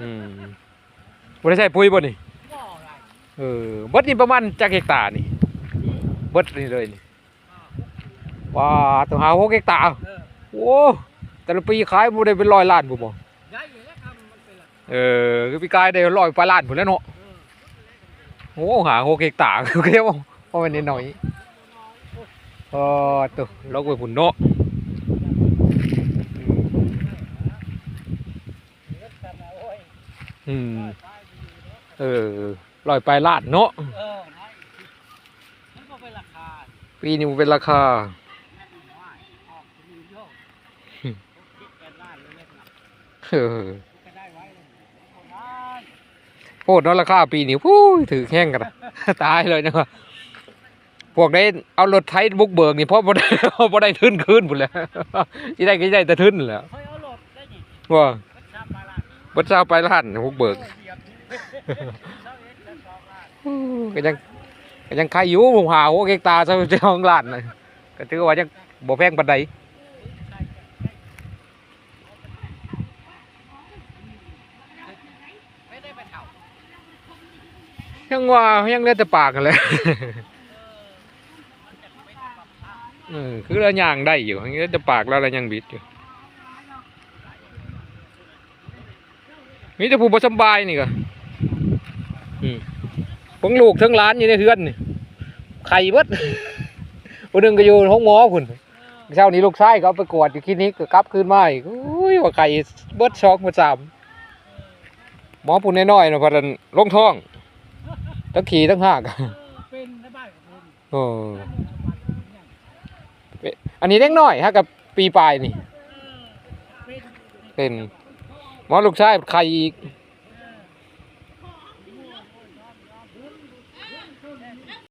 อืมบ่ได้ใช้ปุ๋ยบ่นี่บ่อะไรเออเบิดนี่ประมาณจักเฮกตาร์นี่เบิดนี่เลยนี่ว้าต้องหา6เฮกตาร์เออโอ้แต่ละปีขายบ่ได้เป็นร้อยล้านพุ่บ่ย้อยู่แล้วครับมันเป็นละเออคือปีกายได้ร้อยปลายล้านพุ่นแหล้วเนาะเออโอ้หา6เฮกตาร์คือแค่ว่าเพราะมันนิดหน่อยเออตัวลกไปพุ่นเนาะ เล็กกันนะโอ้ย อืม เออร้อยปลายล้านเนาะเออน้อยมันก็เป็นราคาปีนี้มันเป็นราคาน้อยออกจะมีโยกอืมคิดกันได้เลยเล็กนะเออก็ได้ไว้เลยโอ้ได้โพดเนาะราคาปีนี้พู้ยถือแข้งกันอะตายเลยนะว่าพวกได้เอารถไถบุกเบิกนี่เพราะบ่ได้บ่ได้ทุนคืนพุ่นแหล้วที่ได้ก็สิได้แต่ทุนแหล้วเฮ้ยเอาหลบได้นี่ว่าวัดชาปา บ่เช้าไปล้านบุกเบิกก็ยังก็ยังใครอยู่ผมหาหัวเกตาเจ้าเจ้าของร้านก็ถือว่ายังบ่แพงปานใดยังว่ายังเลือแต่ปากกันแหละเออคือเราย่างได้อยู่ยังเลือแต่ปากแล้วเรายังบิดอยู่ มีแต่ผู้บ่สำบายนี่ก็อืมของลูกทั้งร้านอยู่ในเฮือนนี่ไข่เบิดคนหนึงก็อยู่ห้องหมอพุ่นเช้านี้ลูกชายเขาเอาไปกวดอยู่คลินิกก็กลับคืนมาอีกอุ้ยว่าไข่เบิดช็อกหมดสามหมอปุ่นน้อยๆนะเพราะนั้นลงท้องทั้งขี่ทั้งหากเออเป็นในบ้านของคุณโอ้อันนี้เล็กน้อยฮะกับปีปลายนี่เป็นเป็น หมอลูกชายไข่อีก